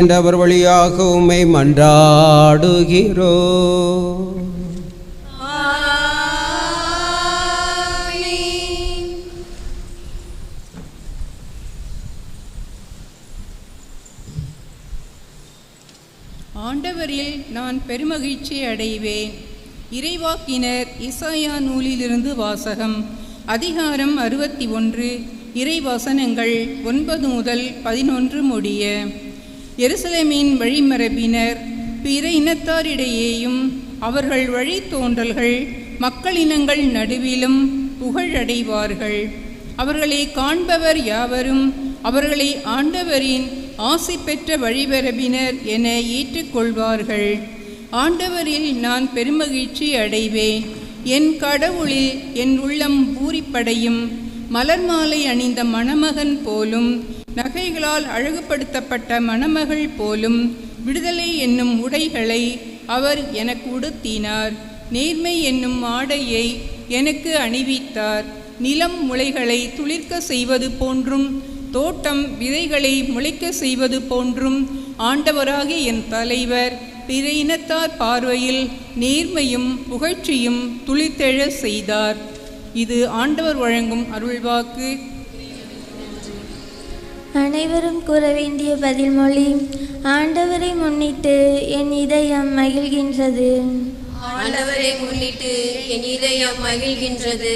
ஆண்டவர் வழியாக உம்மை மன்றாடுகிறோ. ஆண்டவரில் நான் பெருமகிழ்ச்சி அடைவேன். இறைவாக்கினர் இசாயா நூலிலிருந்து வாசகம் அதிகாரம் அறுபத்தி ஒன்று இறைவசனங்கள் ஒன்பது முதல் பதினொன்று முடிய. எருசலேமின் வழிமரபினர் பிற இனத்தாரிடையேயும் அவர்கள் வழித்தோன்றல்கள் மக்களினங்கள் நடுவிலும் புகழடைவார்கள். அவர்களை காண்பவர் யாவரும் அவர்களை ஆண்டவரின் ஆசி பெற்ற வழிபரபினர் என ஏற்றுக்கொள்வார்கள். ஆண்டவரில் நான் பெருமகிழ்ச்சி அடைவேன். என் கடவுளில் என் உள்ளம் பூரிப்படையும். மலர் மாலை அணிந்த மணமகன் போலும் நகைகளால் அழகுபடுத்தப்பட்ட மணமகள் போலும் விடுதலை என்னும் உடைகளை அவர் எனக்கு உடுத்தினார். நேர்மை என்னும் ஆடையை எனக்கு அணிவித்தார். நிலம் முளைகளை துளிர்க்க செய்வது போன்றும் தோட்டம் விதைகளை முளைக்க செய்வது போன்றும் ஆண்டவராகிய என் தலைவர் பிற இனத்தார் பார்வையில் நேர்மையும் புகழ்ச்சியும் துளித்தெழ செய்தார். இது ஆண்டவர் வழங்கும் அருள்வாக்கு. அனைவரும் கூற வேண்டிய பதில்மொழி ஆண்டவரை முன்னிட்டு என் இதயம் மகிழ்கின்றது. ஆண்டவரை முன்னிட்டு என் இதயம் மகிழ்கின்றது.